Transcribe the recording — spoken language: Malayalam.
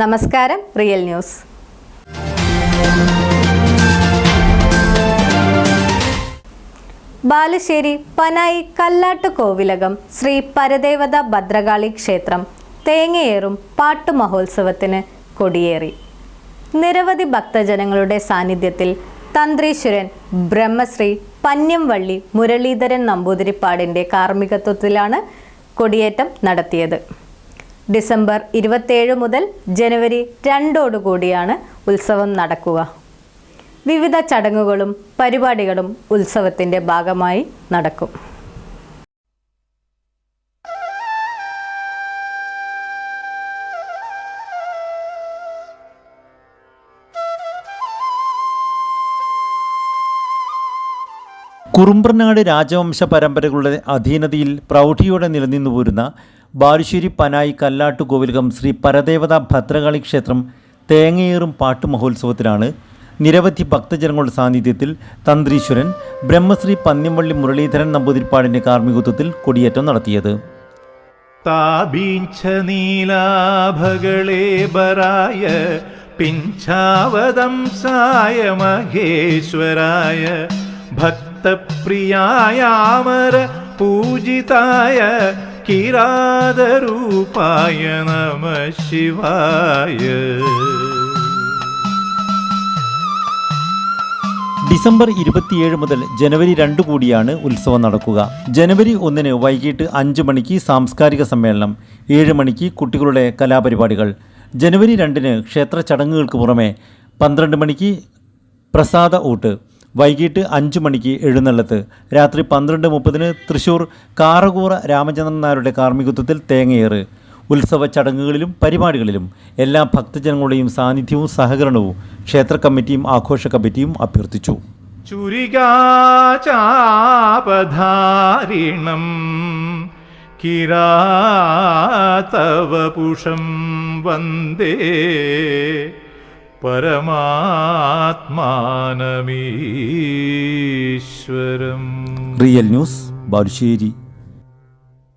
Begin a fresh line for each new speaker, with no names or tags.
നമസ്കാരം റിയൽ ന്യൂസ്. ബാലുശ്ശേരി പനായി കല്ലാട്ട് കോവിലകം ശ്രീ പരദേവത ഭദ്രകാളി ക്ഷേത്രം തേങ്ങയേറും പാട്ടു മഹോത്സവത്തിന് കൊടിയേറി. നിരവധി ഭക്തജനങ്ങളുടെ സാന്നിധ്യത്തിൽ തന്ത്രീശ്വരൻ ബ്രഹ്മശ്രീ പന്യംവള്ളി മുരളീധരൻ നമ്പൂതിരിപ്പാടിന്റെ കാർമ്മികത്വത്തിലാണ് കൊടിയേറ്റം നടത്തിയത്. ഡിസംബർ ഇരുപത്തേഴ് മുതൽ ജനുവരി രണ്ടോടുകൂടിയാണ് ഉത്സവം നടക്കുക. വിവിധ ചടങ്ങുകളും പരിപാടികളും ഉത്സവത്തിന്റെ ഭാഗമായി നടക്കും.
കുറുമ്പ്രനാട് രാജവംശ പരമ്പരകളുടെ അധീനതയിൽ പ്രൗഢിയോടെ നിലനിന്നു പോരുന്ന ബാലുശ്ശേരി പനായി കല്ലാട്ടു കോവിലകം ശ്രീ പരദേവത ഭദ്രകാളി ക്ഷേത്രം തേങ്ങയേറും പാട്ടു മഹോത്സവത്തിലാണ് നിരവധി ഭക്തജനങ്ങളുടെ സാന്നിധ്യത്തിൽ തന്ത്രീശ്വരൻ ബ്രഹ്മശ്രീ പന്ന്യംവള്ളി മുരളീധരൻ നമ്പൂതിരിപ്പാടിന്റെ കാർമ്മികത്വത്തിൽ കൊടിയേറ്റം നടത്തിയത്.
താപീഞ്ച നീലാഭകളേബരായ മഹേശ്വരായ ഭക്തപ്രിയായ അമര പൂജിതായ കിരാതരൂപായ നമ ശിവായ
ഡിസംബർ ഇരുപത്തിയേഴ് മുതൽ ജനുവരി രണ്ട് കൂടിയാണ് ഉത്സവം നടക്കുക. ജനുവരി ഒന്നിന് വൈകിട്ട് അഞ്ച് മണിക്ക് സാംസ്കാരിക സമ്മേളനം ഏഴ് മണിക്ക് കുട്ടികളുടെ കലാപരിപാടികൾ. ജനുവരി രണ്ടിന് ക്ഷേത്ര ചടങ്ങുകൾക്ക് പുറമെ പന്ത്രണ്ട് മണിക്ക് പ്രസാദ ഊട്ട്. വൈകിട്ട് അഞ്ച് മണിക്ക് എഴുന്നള്ളത്ത്. രാത്രി പന്ത്രണ്ട് മുപ്പതിന് തൃശൂർ കാറകൂറ രാമചന്ദ്രൻ നായരുടെ കാർമ്മികത്വത്തിൽ തേങ്ങയേറ്. ഉത്സവ ചടങ്ങുകളിലും പരിപാടികളിലും എല്ലാ ഭക്തജനങ്ങളുടെയും സാന്നിധ്യവും സഹകരണവും ക്ഷേത്ര കമ്മിറ്റിയും ആഘോഷ കമ്മിറ്റിയും അഭ്യർത്ഥിച്ചു
കിരാതവപുഷം വന്ദേ പരമാത്മാനമീശ്വരം.
Real news Balussery.